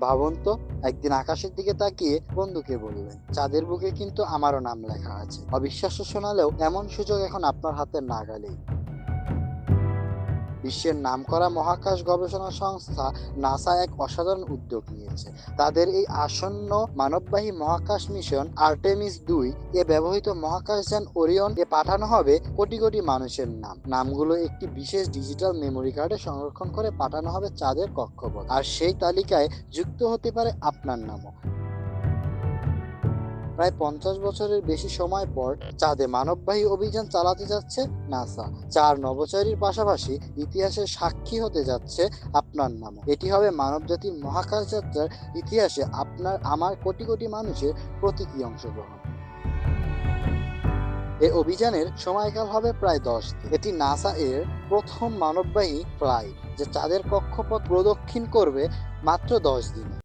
ভাবুন তো, একদিন আকাশের দিকে তাকিয়ে বন্ধুকে বললেন, চাঁদের বুকে কিন্তু আমারও নাম লেখা আছে। অবিশ্বাস্য শোনালেও এমন সুযোগ এখন আপনার হাতের নাগালেই বিশ্বের নামকরা মহাকাশ গবেষণা সংস্থা নাসা এক অসাধারণ উদ্যোগ নিয়েছে। তাদের এই আসন্ন মানববাহী মহাকাশ মিশন আর্টেমিস দুই এ ব্যবহৃত মহাকাশযান ওরিয়ন এ পাঠানো হবে কোটি কোটি মানুষের নাম। নামগুলো একটি বিশেষ ডিজিটাল মেমোরি কার্ডে সংরক্ষণ করে পাঠানো হবে চাঁদের কক্ষপথ। আর সেই তালিকায় যুক্ত হতে পারে আপনার নামও। প্রায় পঞ্চাশ বছরের বেশি সময় পর চাঁদে মানববাহী অভিযান চালাতে যাচ্ছে নাসা। চার নভোচারীর পাশাপাশি ইতিহাসের সাক্ষী হতে যাচ্ছে আপনার নাম এটি হবে মানবজাতির মহাকাশ যাত্রার ইতিহাসে আপনার আমার কোটি কোটি মানুষের প্রতীকী অংশগ্রহণ। এই অভিযানের সময়কাল হবে প্রায় দশ দিন। এটি নাসা এর প্রথম মানববাহী ফ্লাইট, যে চাঁদের কক্ষপথ প্রদক্ষিণ করবে মাত্র দশ দিনে।